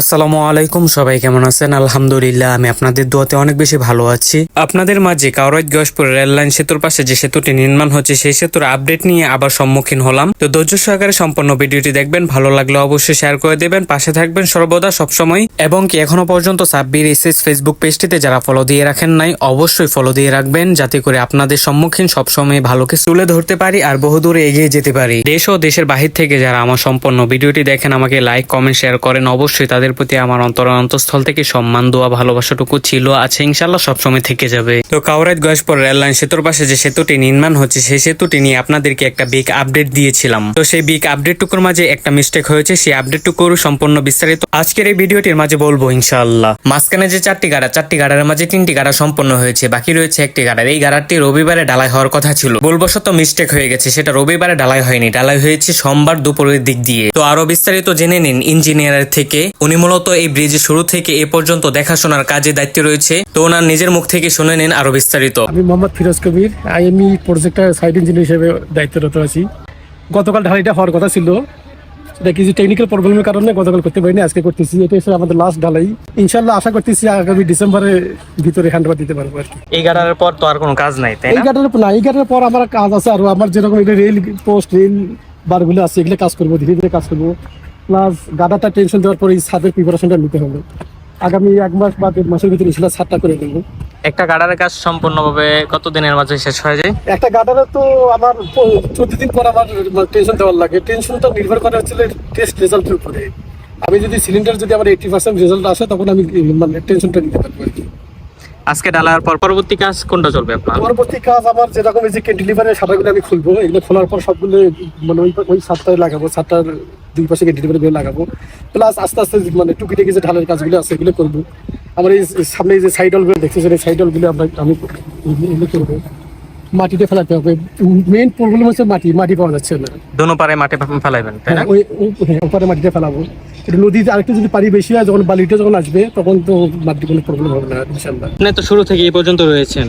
আসসালামু আলাইকুম, সবাই কেমন আছেন? আলহামদুলিল্লাহ, আমি আপনাদের দোয়াতে অনেক বেশি ভালো আছি। আপনাদের মাঝে কাউরাইত গসপুর রেল লাইন সেতুর পাশে যে সেতুটি নির্মাণ হচ্ছে, সেই সেতুর আপডেট নিয়ে আবার সম্মুখীন হলাম। তো ধৈর্য সহকারে সম্পূর্ণ ভিডিওটি দেখবেন, ভালো লাগলে অবশ্যই শেয়ার করে দেবেন, পাশে থাকবেন সর্বদা সবসময়। এবং কি এখনও পর্যন্ত সাব্বির এসএস ফেসবুক পেজটিতে যারা ফলো দিয়ে রাখেন নাই, অবশ্যই ফলো দিয়ে রাখবেন, যাতে করে আপনাদের সম্মুখীন সবসময় ভালো কিছু তুলে ধরতে পারি আর বহুদূরে এগিয়ে যেতে পারি। দেশ ও দেশের বাহির থেকে যারা আমার সম্পূর্ণ ভিডিওটি দেখেন, আমাকে লাইক কমেন্ট শেয়ার করেন, অবশ্যই তাদের প্রতি আমার অন্তর অন্তঃস্থল থেকে সম্মান, দোয়া, ভালোবাসাটুকু ছিল, আছে ইনশাল্লাহ সবসময় থেকে যাবে। তো কাউরাইত গয়েশপুর রেল লাইন সেতুর পাশে যে সেতুটি নির্মাণ হচ্ছে, সেই সেতুটি নিয়ে আপনাদেরকে একটা বিগ আপডেট দিয়েছিলাম। তো সেই বিগ আপডেটটুকুর মাঝে একটা মিস্টেক হয়েছে, সেই আপডেটটুকুর সম্পূর্ণ বিস্তারিত আজকের এই ভিডিওটির মাঝে বলব, ইনশাআল্লাহ। মাঝখানে যে চারটি গাড়া, চারটি গাড়ার মাঝে তিনটি গাড়া সম্পন্ন হয়েছে, বাকি রয়েছে একটি গাড়ার। এই গাড়াটি রবিবারে ডালাই হওয়ার কথা ছিল। ভুলবশত মিস্টেক হয়ে গেছে, সেটা রবিবারে ডালাই হয়নি। ডালাই হয়েছে সোমবার দুপুরের দিক দিয়ে। তো আরও বিস্তারিত জেনে নিন ইঞ্জিনিয়ারের থেকে। উনি মূলত এই ব্রিজের শুরু থেকে এ পর্যন্ত দেখাশোনার কাজে দায়িত্ব রয়েছে। তো ওনার নিজের মুখ থেকে শুনে নিন আরও বিস্তারিত। আমি মোহাম্মদ ফিরোজ কবির আইএমই প্রজেক্টের সাইড ইঞ্জিনিয়ার হিসেবে দায়িত্বরত আছি। গতকাল ঢালাইটা হওয়ার কথা ছিল। সেটা কিছু টেকনিক্যাল প্রবলেমের কারণে গতকাল করতে পারিনি আজকে করতেছি। এটা হচ্ছে আমাদের লাস্ট ঢালাই। ইনশাল্লাহ আশা করতেছি আগামী ডিসেম্বরের ভিতরে হ্যান্ড দিতে পারব আর কি। এই গাড়ার পর তো আর কোনো কাজ নাই তাই এই না? গাড়ির না এই গাড়ির পর আমার কাজ আছে আর। আমার যেরকম এটা রেল পোস্ট রেল বারগুলো আছে এগুলো কাজ করব ধীরে ধীরে কাজ করব। প্লাস গাদাটা টেনশন দেওয়ার পরে এই ছাদের প্রিপারেশনটা নিতে হবে। আগামী এক মাস বা দেড় মাসের ভিতরে ইনশাল্লাহ ছাদটা করে দেবো। একটা গাড়ার কাজ সম্পূর্ণভাবে কত দিনের মাঝে শেষ হয়ে যায়? একটা গার্ডারে তো আমার প্রতিদিন পর আমার টেনশন দেওয়ার লাগে। টেনশনটা নির্ভর করে হচ্ছে টেস্ট রেজাল্টের উপরে। আমি যদি সিলিন্ডার যদি আমার এইটি পার্সেন্ট রেজাল্ট আসে তখন আমি মানে টেনশনটা নিতে পারব আর কি। আজকে ডালার পর পরবর্তী কাজ কোনটা চলবে আপনার? পরবর্তী কাজ আমার যেরকম এই যে ক্যান্টিলিভারের সাটাগুলো আমি খুলবো এগুলো খোলার পর সবগুলো মানে ওই ওই সাতটায় লাগাবো সাতটার দুই পাশে ক্যান্টিলিভারগুলো লাগাবো। প্লাস আস্তে আস্তে মানে টুকিটাকি যে ঢালের কাজগুলো আছে এগুলো করব। আমার এই সামনে যে সাইডলগুলো দেখতেছেন এই সাইডলগুলো আমরা আমি এগুলো করব। মাটিতে ফেলাতে হবে। মেইন প্রবলেম হচ্ছে মাটি মাটি পাওয়া যাচ্ছে না। দোনো পারে মাঠে ফেলাইবেন তাই না? হ্যাঁ, ওই হ্যাঁ, ওপারে মাটিতে ফেলাবো। নদীতে আরেকটু যদি পানি বেশি হয় যখন বালিটা যখন আসবে তখন তো মাটির কোনো প্রবলেম হবে না ইনশাল্লাহ আপনি তো শুরু থেকে এই পর্যন্ত রয়েছেন।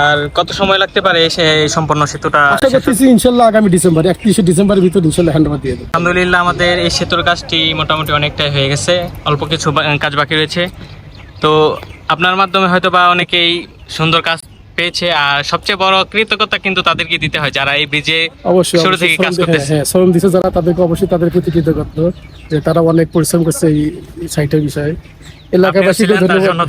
আর কত সময় লাগতে পারে এসে এই সম্পূর্ণ সেতুটা আশা করতেছি ইনশাল্লাহ আগামী ডিসেম্বর একত্রিশে ডিসেম্বরের ভিতর ইনশাল্লাহ হ্যান্ড দিয়ে দেবো। আলহামদুলিল্লাহ আমাদের এই সেতুর কাজটি মোটামুটি অনেকটাই হয়ে গেছে। অল্প কিছু কাজ বাকি রয়েছে। তো আপনার মাধ্যমে হয়তো বা অনেকেই সুন্দর কাজ পেয়েছে আর সবচেয়ে বড় কৃতজ্ঞতা কিন্তু তাদেরকে দিতে হয় যারা এই ব্রিজে অবশ্যই শুরু থেকে কাজ করতেছে। হ্যাঁ শ্রম দিচ্ছে যারা তাদেরকে অবশ্যই তাদের প্রতি কৃতজ্ঞতা যে তারা অনেক পরিশ্রম করছে এই সাইটের বিষয়ে। এলাকাবাসীকে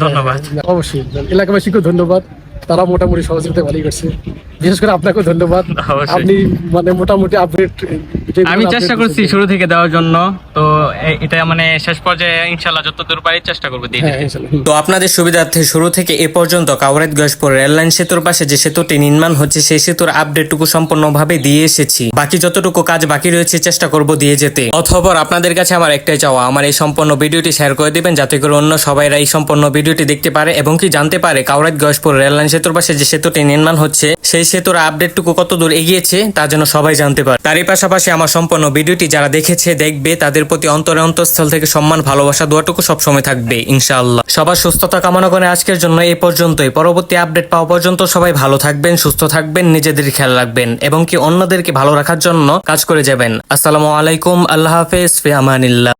ধন্যবাদ। হ্যাঁ, অবশ্যই। এলাকাবাসীকে ধন্যবাদ। তারা মোটামুটি সহযোগিতা ভালোই করছে। বিশেষ করে আপনাকেও ধন্যবাদ। আপনি মানে মোটামুটি আপডেট আমি চেষ্টা করছি শুরু থেকে দেওয়ার জন্য। তো এটা মানে শেষ পর্যায়ে ইনশাল্লাহ যতদূর পারি চেষ্টা করব দিয়ে হ্যাঁ তো আপনাদের সুবিধার্থে শুরু থেকে এ পর্যন্ত কাউরাত গজপুর রেললাইন সেতুর পাশে যে সেতুটি নির্মাণ হচ্ছে সেই সেতুর আপডেটটুকু সম্পূর্ণভাবে দিয়ে এসেছি। বাকি যতটুকু কাজ বাকি রয়েছে চেষ্টা করব দিয়ে যেতে। অথবা আপনাদের কাছে আমার একটাই চাওয়া আমার এই সম্পূর্ণ ভিডিওটি শেয়ার করে দিবেন যাতে করে অন্য সবাইরা এই সম্পূর্ণ ভিডিওটি দেখতে পারে এবং কি জানতে পারে কাউরাত গজপুর রেললাইন সেতুর পাশে যে সেতুটি নির্মাণ হচ্ছে সেই সেতুর আপডেটটুকু কত দূর এগিয়েছে তা যেন সবাই জানতে পারে তারই পাশাপাশি আমার সম্পূর্ণ ভিডিওটি যারা দেখেছে, দেখবে, তাদের প্রতি অন্তরে অন্তঃস্থল থেকে সম্মান, ভালোবাসা, দোয়াটুকু সবসময় থাকবে, ইনশাআল্লাহ। সবার সুস্থতা কামনা করে আজকের জন্য এই পর্যন্তই। পরবর্তী আপডেট পাওয়া পর্যন্ত সবাই ভালো থাকবেন, সুস্থ থাকবেন, নিজেদের খেয়াল রাখবেন, এবং কি অন্যদেরকে ভালো রাখার জন্য কাজ করে যাবেন। আসসালামু আলাইকুম, আল্লাহ হাফেজ, ফি আমানিল্লাহ।